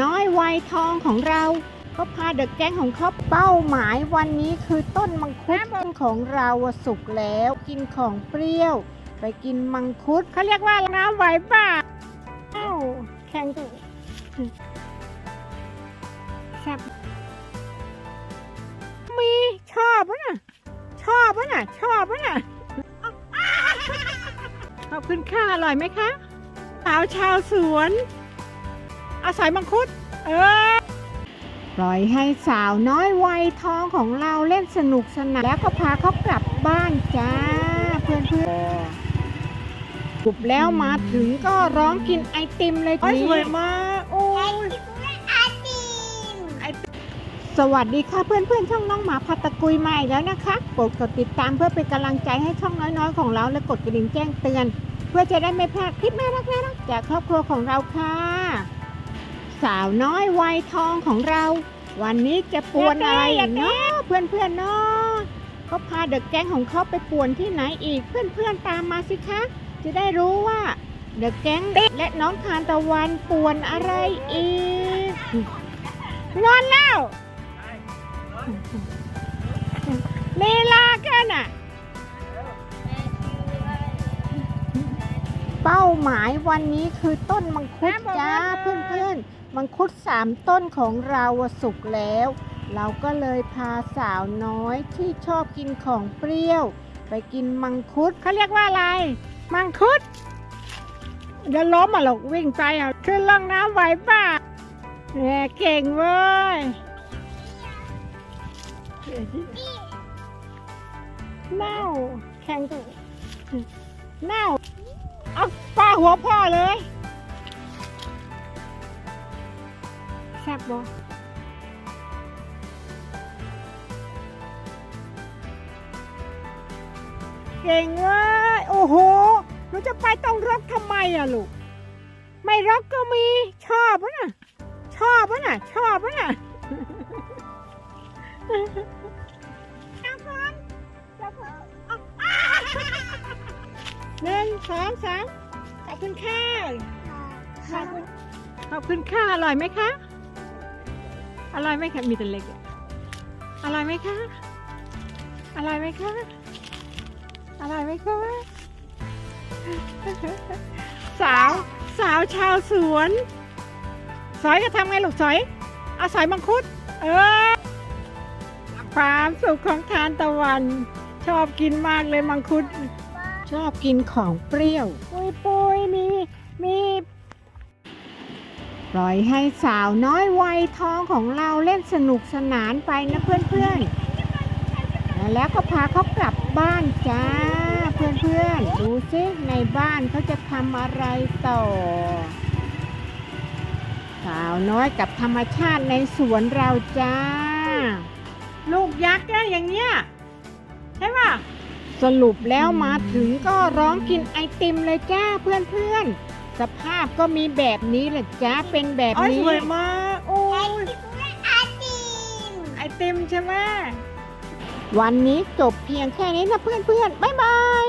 น้อยวัยทองของเราก็พาเด็กแก๊งของเขาเป้าหมายวันนี้คือต้นมังคุดของเราสุกแล้ว กินของเปรี้ยว ไปกินมังคุดเขาเรียกว่าน้ำไหวป่าเอ้าแข่งกันแซ่บมีชอบปะน่ะชอบปะน่ะชอบปะน่ะขอบคุณค่ะอร่อยไหมคะสาวชาวสวน อาศัยมังคุด เออปล่อยให้สาวน้อยวัยทองของเราเล่นสนุกสนานแล้วก็พาเขากลับบ้านจ้า เพื่อนเพื่อนๆกลุบแล้วมาถึงก็ร้องกินไอติมเลยโอ้ยทีสวยมาก โอ้ยสวัสดีค่ะเพื่อนเพื่อนๆช่องน้องหมาพัตตะกุยใหม่แล้วนะคะกดกดติดตามเพื่อเป็นกำลังใจให้ช่องน้อยๆของเราและกดกระดิ่งแจ้งเตือน เพื่อจะได้ไม่พลาดคลิปน่ารักๆจากครอบครัวของเราค่ะ สาวน้อยวัยทองของเรา วันนี้จะปวนอะไรเนาะเพื่อนๆเนาะก็พาเด็กแก๊งของเขาไปป่วนที่ไหนอีกเพื่อนๆตามมาสิคะ จะได้รู้ว่าเด็กแก๊งและน้องทานตะวันป่วนอะไรอีกงอนแล้วลีลากันอะเป้าหมายวันนี้คือต้นมังคุดจ้าเพื่อนๆ มังคุดสามต้นของเราสุกแล้ว เราก็เลยพาสาวน้อยที่ชอบกินของเปรี้ยว ไปกินมังคุดเขาเรียกว่าอะไร มังคุดเดี๋ยวล้มอะหรอกวิ่งไปอะขึ้นล่องน้ำไหวป่ะแหมเก่งเว้ยเน่าแข่งตัวเน่าเอาปลาหัวพ่อเลย แซ่บบ่เก่งเว้ยโอ้โหหนูจะไปต้องรกทำไมอะลูก ไม่รกก็มี ชอบปะน่ะ ชอบปะน่ะ ชอบปะน่ะหนึ่งสองสามขอบคุณค่ะขอบคุณขอบคุณค่ะ อร่อยไหมคะ อร่อยไหมคะมีแต่เล็กอร่อยไหมคะอร่อยไหมคะอร่อยไหมคะสาวสาวชาวสวน สอยจะทำไงลูกสอยเอาสอยมังคุด เออความสุขของทานตะวัน ชอบกินมากเลยมังคุด ชอบกินของเปรี้ยว ปุยปุยมีมี ปล่อยให้สาวน้อยวัยทองของเราเล่นสนุกสนานไปนะเพื่อนๆ แล้วก็พาเขากลับบ้านจ้า เพื่อนๆ ดูซิในบ้านเขาจะทำอะไรต่อ สาวน้อยกับธรรมชาติในสวนเราจ้า ลูกยักษ์อะอย่างเงี้ยใช่ป่ะสรุปแล้วมาถึงก็ร้องกินไอติมเลยจ้าเพื่อนๆ สภาพก็มีแบบนี้แหละจ้าเป็นแบบโอ้ยนี้ สวยมากโอ้ยไอติมใช่ไหม วันนี้จบเพียงแค่นี้นะเพื่อนๆ บ๊ายบาย